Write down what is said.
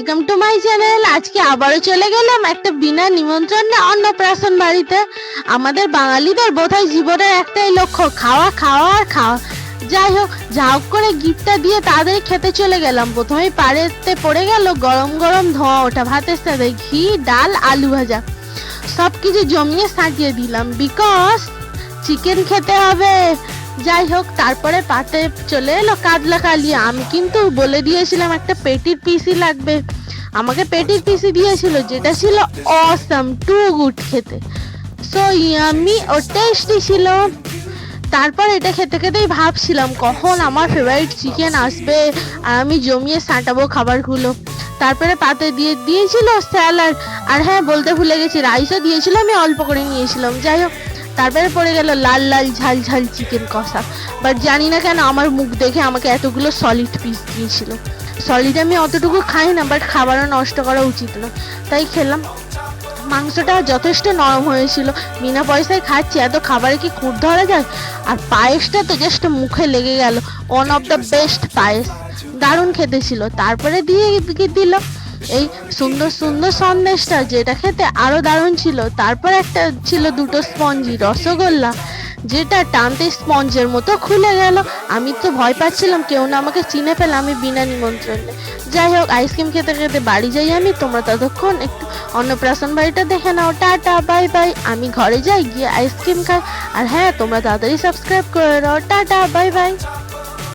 Welcome to my channel আজকে আবারও চলে গেলাম একটা বিনা নিমন্ত্রণে অন্নপ্রাশন বাড়িতে। আমাদের বাঙালিদের বোধহয় জীবনের একটাই লক্ষ্য, খাওয়া খাওয়া আর খাওয়া। যাই হোক, যা হোক করে গিফটটা দিয়ে তাদের খেতে চলে গেলাম। প্রথমেই পাড়েতে পড়ে গেল গরম গরম ধোঁয়া ওঠা ভাতের সাথে ঘি, ডাল, আলু ভাজা। সব কিছু জমিয়ে সাজিয়ে দিলাম। বিকজ চিকেন খেতে হবে। যাই হোক, তারপরে পাতে চলে এলো কাতলা কালিয়া আমি কিন্তু বলে দিয়েছিলাম, একটা পেটির পিসি লাগবে। আমাকে পেটির পিসি দিয়েছিল, যেটা ছিল অসাম টু গুড খেতে। সো ইয়ামি ও টেস্টি ছিল। তারপর এটা খেতে খেতেই ভাবছিলাম, কখন আমার ফেভারিট চিকেন আসবে, আর আমি জমিয়ে সাঁটাবো খাবারগুলো। তারপরে পাতে দিয়ে, দিয়েছিল স্যালাড আর হ্যাঁ বলতে ভুলে গেছি রাইসও দিয়েছিল, আমি অল্প করে নিয়েছিলাম। যাই হোক তারপরে পড়ে গেল লাল লাল ঝাল ঝাল চিকেন কষা। বাট জানি না কেন আমার মুখ দেখে আমাকে এতগুলো সলিড পিস দিয়েছিল। সলিড আমি অতটুকু খাই না বাট খাবারও নষ্ট করা উচিত না। তাই খেলাম। মাংসটা যথেষ্ট নরম হয়েছিল। বিনা পয়সায় খাচ্ছি, এত খাবারে কি খুঁট ধরা যায়? আর পায়েসটা তো জাস্ট মুখে লেগে গেল। ওয়ান অফ দ্য বেস্ট পায়েস। দারুণ খেতে ছিল। তারপরে দিয়ে দিল এই সুন্দর সুন্দর সন্দেশটা যেটা খেতে আরও দারুণ ছিল। তারপর একটা ছিল দুটো স্পঞ্জি, রসগোল্লা, যেটা টানতে স্পঞ্জের মতো খুলে গেল। আমি তো ভয় পাচ্ছিলাম, কেউ না আমাকে চিনে ফেলে আমি বিনা নিমন্ত্রণে। যাই হোক, আইসক্রিম খেতে খেতে বাড়ি যাই আমি, তোমরা ততক্ষণ একটু অন্নপ্রাশন বাড়িটা দেখে নাও। Tata, bye bye. আমি ঘরে যাই, গিয়ে আইসক্রিম খাই। আর হ্যাঁ তোমরা তাড়াতাড়ি সাবস্ক্রাইব করে নাও। Tata, bye bye.